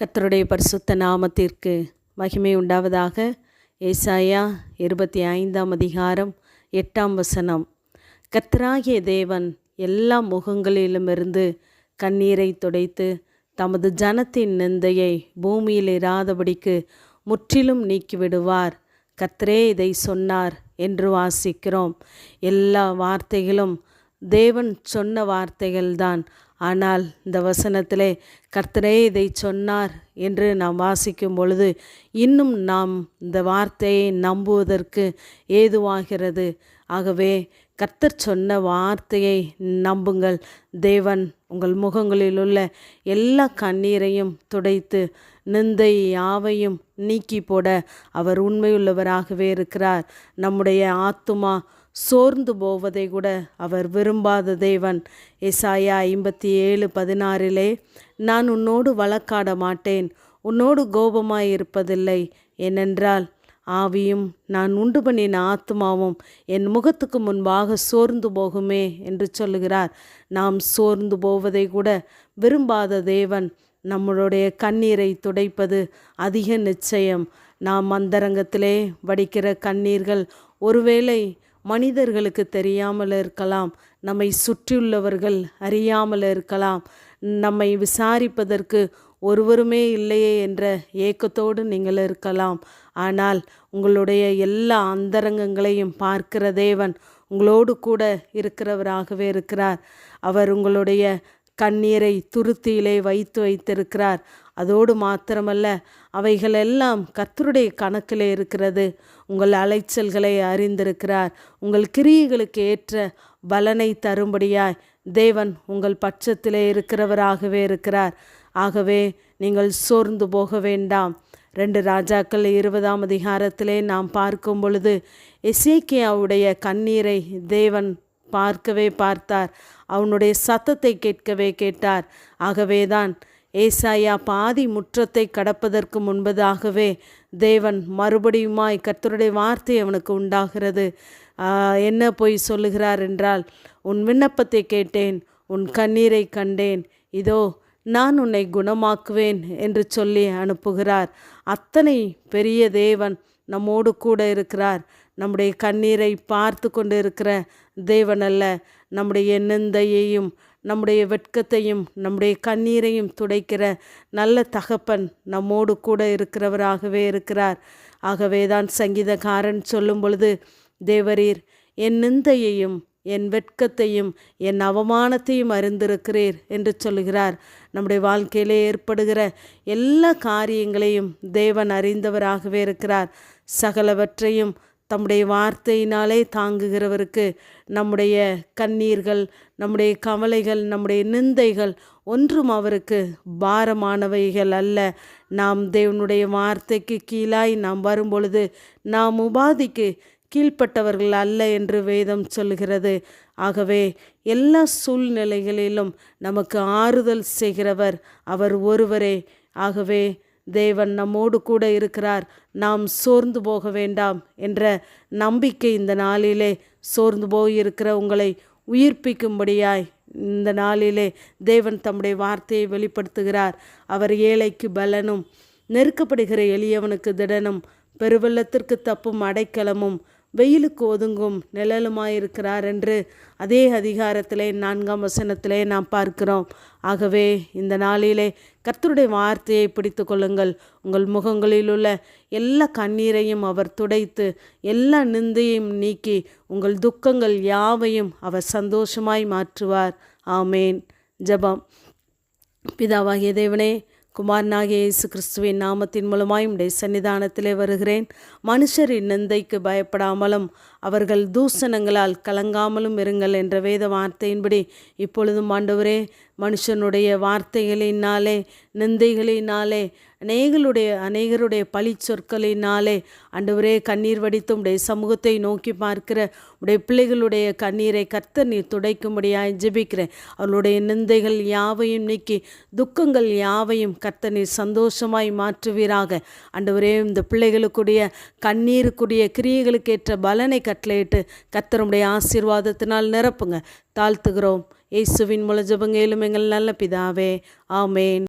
கத்தருடைய பரிசுத்த நாமத்திற்கு மகிமை உண்டாவதாக. ஏசாயா இருபத்தி ஐந்தாம் அதிகாரம் எட்டாம் வசனம். கத்தராகிய தேவன் எல்லா முகங்களிலுமிருந்து கண்ணீரை துடைத்து தமது ஜனத்தின் நிந்தையை பூமியில் இராதபடிக்கு முற்றிலும் நீக்கிவிடுவார். கத்ரே இதை சொன்னார் என்று வாசிக்கிறோம். எல்லா வார்த்தைகளும் தேவன் சொன்ன வார்த்தைகள்தான். ஆனால் இந்த வசனத்திலே கர்த்தரே இதை சொன்னார் என்று நாம் வாசிக்கும் பொழுது இன்னும் நாம் இந்த வார்த்தையை நம்புவதற்கு ஏதுவாகிறது. ஆகவே கர்த்தர் சொன்ன வார்த்தையை நம்புங்கள். தேவன் உங்கள் முகங்களில் உள்ள எல்லா கண்ணீரையும் துடைத்து நிந்தை யாவையும் நீக்கி போட அவர் உண்மையுள்ளவராகவே இருக்கிறார். நம்முடைய ஆத்துமா சோர்ந்து போவதை கூட அவர் விரும்பாத தேவன். எசாயா ஐம்பத்தி ஏழு பதினாறிலே நான் உன்னோடு வழக்காட மாட்டேன். உன்னோடு கோபமாய் இருப்பதில்லை ஏனென்றால் ஆவியும் நான் உண்டு பண்ணின ஆத்மாவும் என் முகத்துக்கு முன்பாக சோர்ந்து போகுமே என்று சொல்லுகிறார். நாம் சோர்ந்து போவதை கூட விரும்பாத தேவன் நம்மளுடைய கண்ணீரை துடைப்பது அதிக நிச்சயம். நாம் அந்தரங்கத்திலே வடிக்கிற கண்ணீர்கள் ஒருவேளை மனிதர்களுக்கு தெரியாமல் இருக்கலாம். நம்மை சுற்றியுள்ளவர்கள் அறியாமல் இருக்கலாம். நம்மை விசாரிப்பதற்கு ஒருவருமே இல்லையே என்ற ஏக்கத்தோடு நீங்கள் இருக்கலாம். ஆனால் உங்களுடைய எல்லா அந்தரங்கங்களையும் பார்க்கிற தேவன் உங்களோடு கூட இருக்கிறவராகவே இருக்கிறார். அவர் உங்களுடைய கண்ணீரை துருத்தியிலே வைத்து வைத்திருக்கிறார். அதோடு மாத்திரமல்ல அவைகளெல்லாம் கர்த்தருடைய கணக்கில் இருக்கிறது. உங்கள் அலைச்சல்களை அறிந்திருக்கிறார். உங்கள் கிரியைகளுக்கு ஏற்ற பலனை தரும்படியாய் தேவன் உங்கள் பட்சத்திலே இருக்கிறவராகவே இருக்கிறார். ஆகவே நீங்கள் சோர்ந்து போக வேண்டாம். ரெண்டு ராஜாக்கள் இருபதாம் அதிகாரத்திலே நாம் பார்க்கும் பொழுது எசேக்கியாவுடைய கண்ணீரை தேவன் பார்க்கவே பார்த்தார். அவனுடைய சத்தத்தை கேட்கவே கேட்டார். ஆகவேதான் ஏசாயா பாதி முற்றத்தை கடப்பதற்கு முன்பதாகவே தேவன் மறுபடியுமாய் கர்த்தருடைய வார்த்தை அவனுக்கு உண்டாகிறது. என்ன போய் சொல்லுகிறார் என்றால் உன் விண்ணப்பத்தை கேட்டேன் உன் கண்ணீரை கண்டேன். இதோ நான் உன்னை குணமாக்குவேன் என்று சொல்லி அனுப்புகிறார். அத்தனை பெரிய தேவன் நம்மோடு கூட இருக்கிறார். நம்முடைய கண்ணீரை பார்த்து கொண்டு இருக்கிற தேவன் அல்ல. நம்முடைய நிந்தையையும் நம்முடைய வெட்கத்தையும் நம்முடைய கண்ணீரையும் துடைக்கிற நல்ல தகப்பன் நம்மோடு கூட இருக்கிறவராகவே இருக்கிறார். ஆகவே தான் சங்கீதக்காரன் சொல்லும் பொழுது தேவரீர் என் நிந்தையையும் என் வெட்கத்தையும் என் அவமானத்தையும் அறிந்திருக்கிறீர் என்று சொல்லுகிறார். நம்முடைய வாழ்க்கையிலே ஏற்படுகிற எல்லா காரியங்களையும் தேவன் அறிந்தவராகவே இருக்கிறார். சகலவற்றையும் தம்முடைய வார்த்தையினாலே தாங்குகிறவருக்கு நம்முடைய கண்ணீர்கள் நம்முடைய கவலைகள் நம்முடைய நிந்தைகள் ஒன்றும் அவருக்கு பாரமானவைகள் அல்ல. நாம் தேவனுடைய வார்த்தைக்கு கீழாய் நாம் வரும்பொழுது நாம் உபாதிக்கு கீழ்ப்பட்டவர்கள் அல்ல என்று வேதம் சொல்கிறது ஆகவே எல்லா சூழ்நிலைகளிலும் நமக்கு ஆறுதல் செய்கிறவர் அவர் ஒருவரே. ஆகவே தேவன் நம்மோடு கூட இருக்கிறார். நாம் சோர்ந்து போக வேண்டாம் என்ற நம்பிக்கை இந்த நாளிலே சோர்ந்து போயிருக்கிற உங்களை உயிர்ப்பிக்கும்படியாய் இந்த நாளிலே தேவன் தம்முடைய வார்த்தையை வெளிப்படுத்துகிறார். அவர் ஏழைக்கு பலனும் நெருக்கப்படுகிற எளியவனுக்கு திடனும் பெருவெள்ளத்திற்கு தப்பும் அடைக்கலமும் வெயிலுக்கு ஒதுங்கும் நிழலுமாயிருக்கிறார் என்று அதே அதிகாரத்திலே நான்காம் வசனத்திலே நாம் பார்க்கிறோம். ஆகவே இந்த நாளிலே கர்த்தருடைய வார்த்தையை பிடித்து கொள்ளுங்கள். உங்கள் முகங்களில் உள்ள எல்லா கண்ணீரையும் அவர் துடைத்து எல்லா நிந்தையும் நீக்கி உங்கள் துக்கங்கள் யாவையும் அவர் சந்தோஷமாய் மாற்றுவார். ஆமேன். ஜபம். பிதாவாகிய தேவனே குமாரனாகிய இயேசு கிறிஸ்துவின் நாமத்தின் மூலமாய் உடைய சன்னிதானத்திலே வருகிறேன். மனுஷரின் நிந்தைக்கு பயப்படாமலும் அவர்கள் தூசணங்களால் கலங்காமலும் இருங்கள் என்ற வேத வார்த்தையின்படி இப்பொழுதும் ஆண்டவரே மனுஷனுடைய வார்த்தைகளினாலே நிந்தைகளினாலே அநேகளுடைய அநேகருடைய பழி சொற்களினாலே அண்டவரே கண்ணீர் வடித்து உடைய சமூகத்தை நோக்கி பார்க்கிற உடைய பிள்ளைகளுடைய கண்ணீரை கர்த்த நீர் துடைக்கும்படியாய் ஜெபிக்கிறேன். அவளுடைய நிந்தைகள் யாவையும் நீக்கி துக்கங்கள் யாவையும் கர்த்த நீர் சந்தோஷமாய் மாற்றுவீராக. அண்டவரே இந்த பிள்ளைகளுக்குடைய கண்ணீருக்குடைய கிரியைகளுக்கு ஏற்ற பலனை கட்டளையிட்டு கத்தருடைய ஆசீர்வாதத்தினால் நிரப்புங்க. தாழ்த்துகிறோம். இயேசுவின் மூல ஜபங்க எங்கள் நல்ல பிதாவே. ஆமேன்.